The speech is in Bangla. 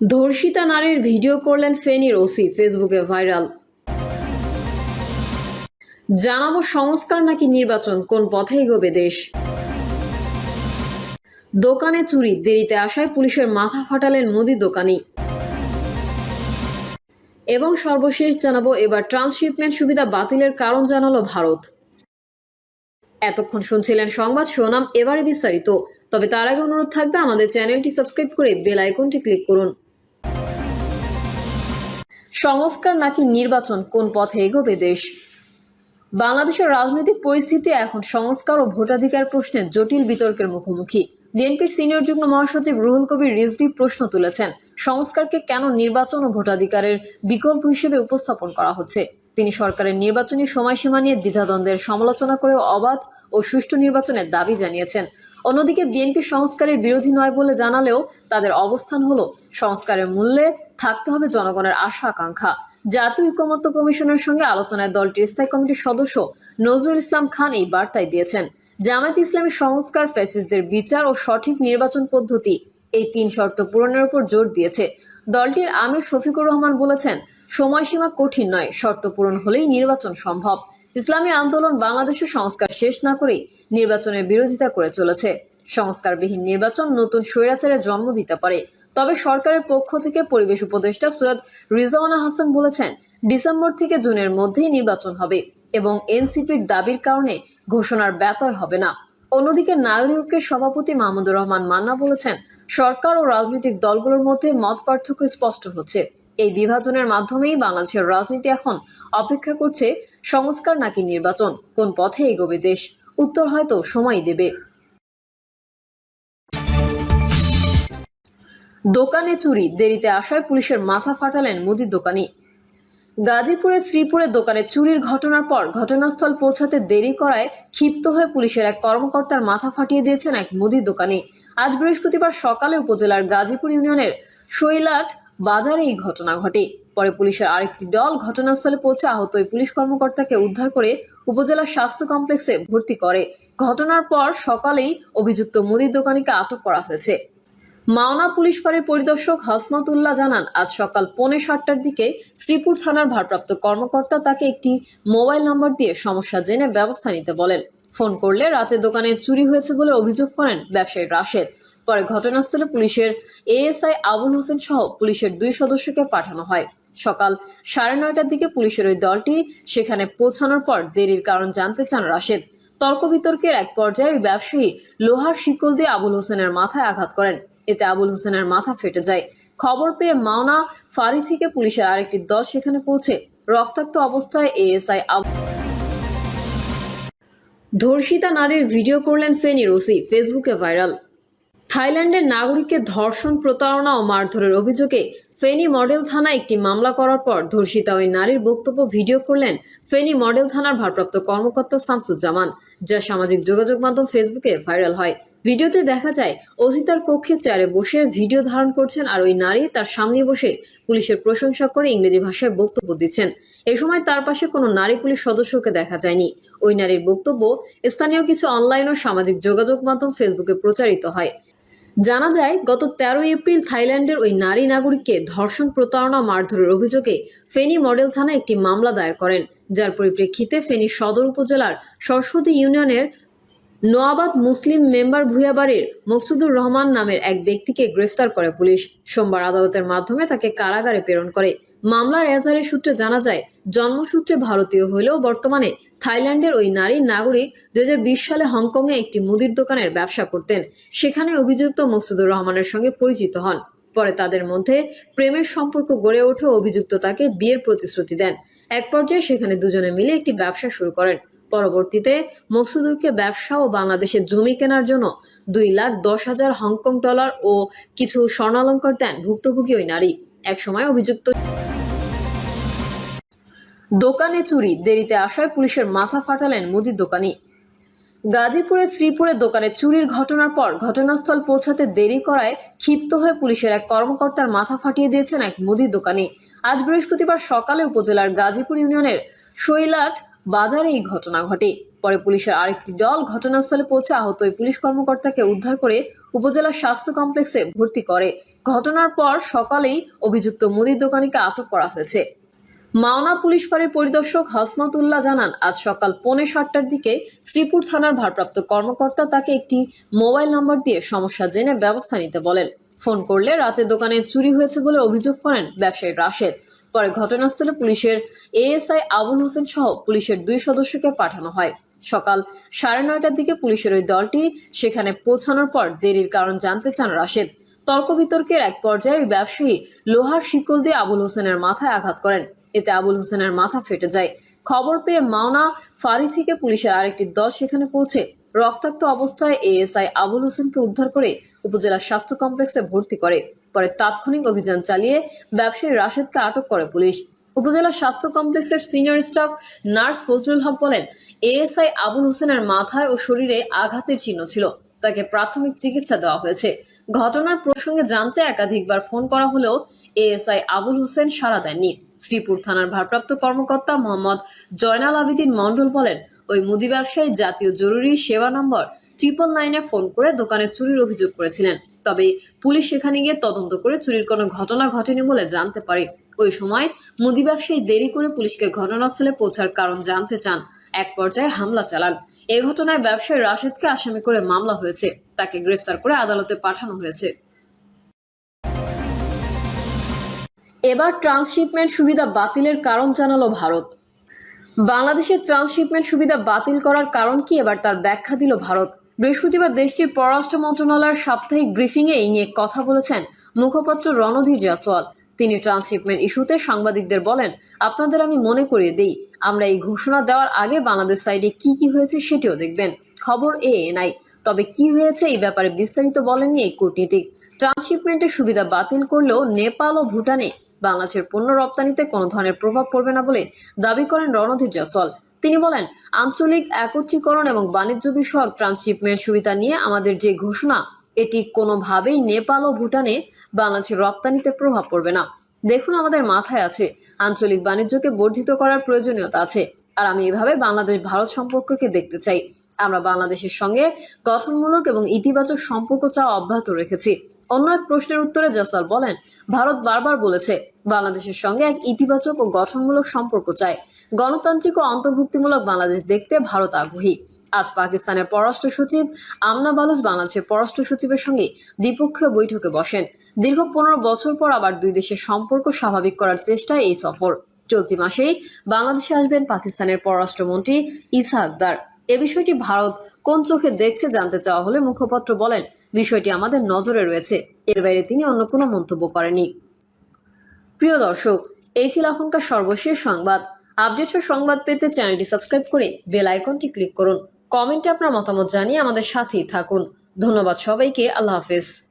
ধর্ষিতা নারীর ভিডিও করলেন ফেনীর ওসি, ফেসবুকে ভাইরাল। জানাব সংস্কার নাকি নির্বাচন, কোন পথে এগোবে দেশ? দোকানে চুরি, দেরিতে আসায় পুলিশের মাথা ফাটালেন মুদি দোকানি। এবং সর্বশেষ জানাব, এবার ট্রান্সশিপমেন্ট সুবিধা বাতিলের কারণ জানালো ভারত। এতক্ষণ শুনছিলেন সংবাদ শোনাম এবারে বিস্তারিত। তবে তার আগে অনুরোধ থাকবে আমাদের চ্যানেলটি সাবস্ক্রাইব করে বেল আইকনটি ক্লিক করুন। সংস্কার নাকি নির্বাচন কোন পথে এগোবে দেশ? বাংলাদেশের রাজনৈতিক পরিস্থিতি এখন সংস্কার ও ভোটাধিকার প্রশ্নে জটিল বিতর্কের মুখোমুখি। বিএনপির সিনিয়র যুগ্ম মহাসচিব রুহুল কবির রিজভি প্রশ্ন তুলেছেন, সংস্কারকে কেন নির্বাচন ও ভোটাধিকারের বিকল্প হিসেবে উপস্থাপন করা হচ্ছে? তিনি সরকারের নির্বাচনী সময়সীমা নিয়ে দ্বিধাদ্বন্দ্বের সমালোচনা করে অবাধ ও সুষ্ঠু নির্বাচনের দাবি জানিয়েছেন। অন্যদিকে বিএনপি সংস্কারের বিরোধী নয় বলে জানালেও তাদের অবস্থান হলো সংস্কারের মূল্যে থাকতে হবে জনগণের আশা, আকাঙ্ক্ষা। জাতীয় ঐকমত্য কমিশনের সঙ্গে আলোচনায় দলটির স্থায়ী কমিটির সদস্য নজরুল ইসলাম খান এই বার্তায় দিয়েছেন। জামায়াত ইসলামী সংস্কার ফ্যাসিস্টদের বিচার ও সঠিক নির্বাচন পদ্ধতি এই তিন শর্ত পূরণের উপর জোর দিয়েছে। দলটির আমির শফিকুর রহমান বলেছেন, সময়সীমা কঠিন নয়, শর্ত পূরণ হলেই নির্বাচন সম্ভব। ইসলামী আন্দোলন বাংলাদেশের সংস্কার শেষ না করেই নির্বাচনের বিরোধিতা করে চলেছে। সংস্কারবিহীন নির্বাচন নতুন স্বৈরাচারের জন্ম দিতে পারে। তবে সরকারের পক্ষ থেকে পরিবেশ উপদেষ্টা সৈয়দ রিজওয়ানা হাসান বলেছেন, ডিসেম্বর থেকে জুনের মধ্যেই নির্বাচন হবে এবং এনসিপির দাবির কারণে ঘোষণার ব্যতয় হবে না। অন্যদিকে নাগরিকের সভাপতি মাহমুদুর রহমান মান্না বলেছেন, সরকার ও রাজনৈতিক দলগুলোর মধ্যে মত পার্থক্য স্পষ্ট হচ্ছে। এই বিভাজনের মাধ্যমেই বাংলাদেশের রাজনীতি এখন অপেক্ষা করছে সংস্কার নাকি নির্বাচন, কোন পথে এগোবে দেশ? উত্তর হয়তো সময় দেবে। দোকানে চুরি, দেরিতে আসায় পুলিশের মাথা ফাটালেন মুদির দোকানি। গাজীপুরের শ্রীপুরের দোকানে চুরির ঘটনার পর ঘটনাস্থল পৌঁছাতে দেরি করায় ক্ষিপ্ত হয়ে পুলিশের এক কর্মকর্তার মাথা ফাটিয়ে দিয়েছেন এক মুদির দোকানি। আজ বৃহস্পতিবার সকালে উপজেলার গাজীপুর ইউনিয়নের শৈলাট বাজারে এই ঘটনা ঘটে। পরে পুলিশের আরেকটি দল ঘটনাস্থলে পৌঁছে আহত ওই পুলিশ কর্মকর্তাকে উদ্ধার করে উপজেলা স্বাস্থ্য কমপ্লেক্সে ভর্তি করে। ঘটনার পর সকালেই অভিযুক্ত মুদির দোকানিকে আটক করা হয়েছে। মাওনা পুলিশ ফাঁড়ির পরিদর্শক হাসমাতুল্লাহ জানান, আজ সকাল পৌনে সাতটার দিকে শ্রীপুর থানার ভারপ্রাপ্ত কর্মকর্তা তাকে একটি মোবাইল নম্বর দিয়ে সমস্যা জেনে ব্যবস্থা নিতে বলেন। ফোন করলে রাতে দোকানে চুরি হয়েছে বলে অভিযোগ করেন ব্যবসায়ী রাশেদ। পরে ঘটনাস্থলে পুলিশের এএসআই আবুল হোসেন সহ পুলিশের দুই সদস্যকে পাঠানো হয়। সকাল সাড়ে নয়টার দিকে পুলিশের ওই দলটি সেখানে পৌঁছানোর পর দেরির কারণ জানতে চান রাশেদ। তর্ক বিতর্কের এক পর্যায়ে ওই ব্যবসায়ী লোহার শিকল দিয়ে আবুল হোসেনের মাথায় আঘাত করেন। এতে আবুল হোসেনের মাথা ফেটে যায়। খবর পেয়ে মাওনা ফাঁড়ি থেকে পুলিশের আরেকটি দল সেখানে পৌঁছে রক্তাক্ত অবস্থায় এএসআই ধর্ষিতা নারীর ভিডিও করলেন ফেনীর ওসি, ফেসবুকে ভাইরাল। থাইল্যান্ডের নাগরিককে ধর্ষণ, প্রতারণা ও মারধরের অভিযোগে ফেনী মডেল থানায় একটি মামলা করার পর ধর্ষিতা ওই নারীর বক্তব্য ভিডিও করলেন ফেনী মডেল থানার ভারপ্রাপ্ত কর্মকর্তা শামসুজ্জামান, যা সামাজিক যোগাযোগ মাধ্যম ফেসবুকে ভাইরাল হয়। ভিডিওতে দেখা যায়, ওসি তার কক্ষে চেয়ারে বসে ভিডিও ধারণ করছেন আর ওই নারী তার সামনে বসে পুলিশের প্রশংসা করে ইংরেজি ভাষায় বক্তব্য দিচ্ছেন। এ সময় তার পাশে কোনো নারী পুলিশ সদস্যকে দেখা যায়নি। ওই নারীর বক্তব্য স্থানীয় কিছু অনলাইন ও সামাজিক যোগাযোগ মাধ্যম ফেসবুকে প্রচারিত হয়। জানা যায়, গত তেরো এপ্রিল থাইল্যান্ডের ওই নারী নাগরিককে ধর্ষণ, প্রতারণা, মারধরের অভিযোগে ফেনী মডেল থানায় একটি মামলা দায়ের করেন। যার পরিপ্রেক্ষিতে ফেনী সদর উপজেলার সরস্বতী ইউনিয়নের নোয়াবাদ মুসলিম মেম্বার ভুয়াবাড়ির মকসুদুর রহমান নামের এক ব্যক্তিকে গ্রেফতার করে পুলিশ। সোমবার আদালতের মাধ্যমে তাকে কারাগারে প্রেরণ করে। মামলার এজাহারের সূত্রে জানা যায়, জন্মসূত্রে ভারতীয় হলেও বর্তমানে থাইল্যান্ডের ওই নারী নাগরিক দু সালে হংকংয়ে একটি মুদির দোকানের ব্যবসা করতেন। সেখানে অভিযুক্ত মকসুদুর রহমানের সঙ্গে পরিচিত হন। পরে তাদের মধ্যে প্রেমের সম্পর্ক গড়ে ওঠে অভিযুক্ত তাকে বিয়ের প্রতিশ্রুতি দেন। এক পর্যায়ে সেখানে দুজনে মিলে একটি ব্যবসা শুরু করেন। পরবর্তীতে মকসুদুরকে ব্যবসা ও বাংলাদেশের জমি কেনার জন্য দুই লাখ দশ হাজার হংকং ডলার ও কিছু স্বর্ণালঙ্কার দেন ভুক্তভোগী ওই নারী। একসময় অভিযুক্ত দোকানে চুরি, দেরিতে আসায় পুলিশের মাথা ফাটালেন মুদির দোকানি। গাজীপুরের শ্রীপুরের দোকানে চুরির ঘটনার পর ঘটনাস্থল পৌঁছাতে দেরি করায় ক্ষিপ্ত হয়ে পুলিশের এক কর্মকর্তার মাথা ফাটিয়ে দিয়েছেন এক মুদির দোকানি। আজ বৃহস্পতিবার সকালে উপজেলার গাজীপুর ইউনিয়নের শৈলাট বাজারে এই ঘটনা ঘটে। পরে পুলিশের আরেকটি দল ঘটনাস্থলে পৌঁছে আহত ওই পুলিশ কর্মকর্তাকে উদ্ধার করে উপজেলার স্বাস্থ্য কমপ্লেক্সে ভর্তি করে। ঘটনার পর সকালেই অভিযুক্ত মুদির দোকানিকে আটক করা হয়েছে। মাওনা পুলিশ ফাঁড়ির পরিদর্শক হসমাতুল্লাহ জানান, আজ সকাল পৌনে সাতটার দিকে শ্রীপুর থানার ভারপ্রাপ্ত কর্মকর্তা তাকে একটি মোবাইল নম্বর দিয়ে সমস্যা জেনে ব্যবস্থা নিতে বলেন। ফোন করলে রাতে দোকানে চুরি হয়েছে বলে অভিযোগ করেন ব্যবসায়ী রাশেদ। পরে ঘটনাস্থলে পুলিশের এএসআই আবুল হোসেন সহ পুলিশের দুই সদস্যকে পাঠানো হয়। সকাল সাড়ে নয়টার দিকে পুলিশের ওই দলটি সেখানে পৌঁছানোর পর দেরির কারণ জানতে চান রাশেদ। তর্ক বিতর্কের এক পর্যায়ে ব্যবসায়ী লোহার শিকল দিয়ে আবুল হোসেনের মাথায় আঘাত করেন। এতে আবুল হোসেনের মাথা ফেটে যায়। খবর পেয়ে মাওনা ফাঁড়ি থেকে পুলিশের আরেকটি দল সেখানে পৌঁছে। রক্তাক্ত অবস্থায় এএসআই আবুল হোসেনকে উদ্ধার করে উপজেলা স্বাস্থ্য কমপ্লেক্সে ভর্তি করে। পরে তাৎক্ষণিক অভিযান চালিয়ে ব্যবসায়ী রাশেদকে আটক করে পুলিশ। উপজেলা স্বাস্থ্য কমপ্লেক্সের senior staff nurse Fazlul Haque বলেন, এএসআই আবুল হোসেনের মাথায় ও শরীরে আঘাতের চিহ্ন ছিল। তাকে প্রাথমিক চিকিৎসা দেওয়া হয়েছে। ঘটনার প্রসঙ্গে জানতে একাধিকবার ফোন করা হলেও এএসআই আবুল হোসেন সাড়া দেননি। শ্রীপুর থানার ভারপ্রাপ্ত কর্মকর্তা মোহাম্মদ জয়নাল আবিদিন মণ্ডল বলেন, ওই মুদি ব্যবসায়ী জাতীয় জরুরি সেবা নম্বর ট্রিপল নাইনে ফোন করে দোকানে চুরির অভিযোগ করেছিলেন। তবে পুলিশ সেখানে গিয়ে তদন্ত করে চুরির কোনো ঘটনা ঘটেনি বলে জানতে পারে। ওই সময় মুদি ব্যবসায়ী দেরি করে পুলিশকে ঘটনাস্থলে পৌঁছার কারণ জানতে চান। এক পর্যায়ে হামলা চালান। এ ঘটনায় ব্যবসায়ী রাশেদকে আসামি করে মামলা হয়েছে। তাকে গ্রেফতার করে আদালতে পাঠানো হয়েছে। এবার ট্রান্সশিপমেন্ট সুবিধা বাতিলের কারণ জানালো ভারত। বাংলাদেশের ট্রান্সশিপমেন্ট সুবিধা বাতিল করার কারণ কি এবার তার ব্যাখ্যা দিল ভারত। বৃহস্পতিবার দেশটির পররাষ্ট্র মন্ত্রণালয়ের সাপ্তাহিক ব্রিফিংয়ে এই নিয়ে কথা বলেছেন মুখপাত্র রণধীর জয়সওয়াল। তিনি ট্রান্সশিপমেন্ট ইস্যুতে সাংবাদিকদের বলেন, আপনাদের আমি মনে করিয়ে দেই, আমরা এই ঘোষণা দেওয়ার আগে বাংলাদেশ সাইডে কি কি হয়েছে সেটিও দেখবেন। খবর এ এনআই তবে কি হয়েছে এই ব্যাপারে বিস্তারিত বলেননি এই কূটনীতিক। ট্রান্সশিপমেন্টের সুবিধা বাতিল করলেও নেপাল ও ভুটানে বাংলাদেশের পণ্য রপ্তানিতে কোনো ধরনের প্রভাব পড়বে না বলে দাবি করেন রণধীর জয়সওয়াল। তিনি বলেন, আঞ্চলিক একত্রীকরণ এবং বাণিজ্য বিষয়ক ট্রান্সশিপমেন্ট সুবিধা নিয়ে আমাদের যে ঘোষণা, এটি কোনোভাবেই নেপাল ও ভুটানে বাংলাদেশের রপ্তানিতে প্রভাব পড়বে না। দেখুন আমাদের মাথায় আছে, আঞ্চলিক বাণিজ্যকে বর্ধিত করার প্রয়োজনীয়তা আছে। আর আমি এভাবে বাংলাদেশ ভারত সম্পর্ককে দেখতে চাই। আমরা বাংলাদেশের সঙ্গে গঠনমূলক এবং ইতিবাচক সম্পর্ক চাওয়া অব্যাহত রেখেছি। অন্য এক প্রশ্নের উত্তরে জসাল বলেন, ভারত বারবার বলেছে বাংলাদেশের সঙ্গে এক ইতিবাচক ও গঠনমূলক সম্পর্ক চায় গণতান্ত্রিক ও অন্তর্ভুক্তিমূলক বাংলাদেশ দেখতে ভারত আগ্রহী। আজ পাকিস্তানের পররাষ্ট্র সচিব আমনা বালুচ বাংলাদেশের পররাষ্ট্র সচিবের সঙ্গে দ্বিপক্ষীয় বৈঠকে বসেন। দীর্ঘ পনেরো বছর পর আবার দুই দেশের সম্পর্ক স্বাভাবিক করার চেষ্টায় এই সফর। চলতি মাসেই বাংলাদেশে আসবেন পাকিস্তানের পররাষ্ট্রমন্ত্রী ইসা আকদার। এ বিষয়টি ভারত কোন চোখে দেখছে জানতে চাওয়া হলে মুখপাত্র বলেন বিষয়টি আমাদের নজরে রয়েছে। এর বাইরে তিনি অন্য কোনো মন্তব্য করেনি প্রিয় দর্শক, এই ছিল এখনকার সর্বশেষ সংবাদ। আপডেটের সংবাদ পেতে চ্যানেলটি সাবস্ক্রাইব করে বেল আইকনটি ক্লিক করুন। কমেন্টে আপনার মতামত জানিয়ে আমাদের সাথেই থাকুন। ধন্যবাদ সবাইকে। আল্লাহ হাফেজ।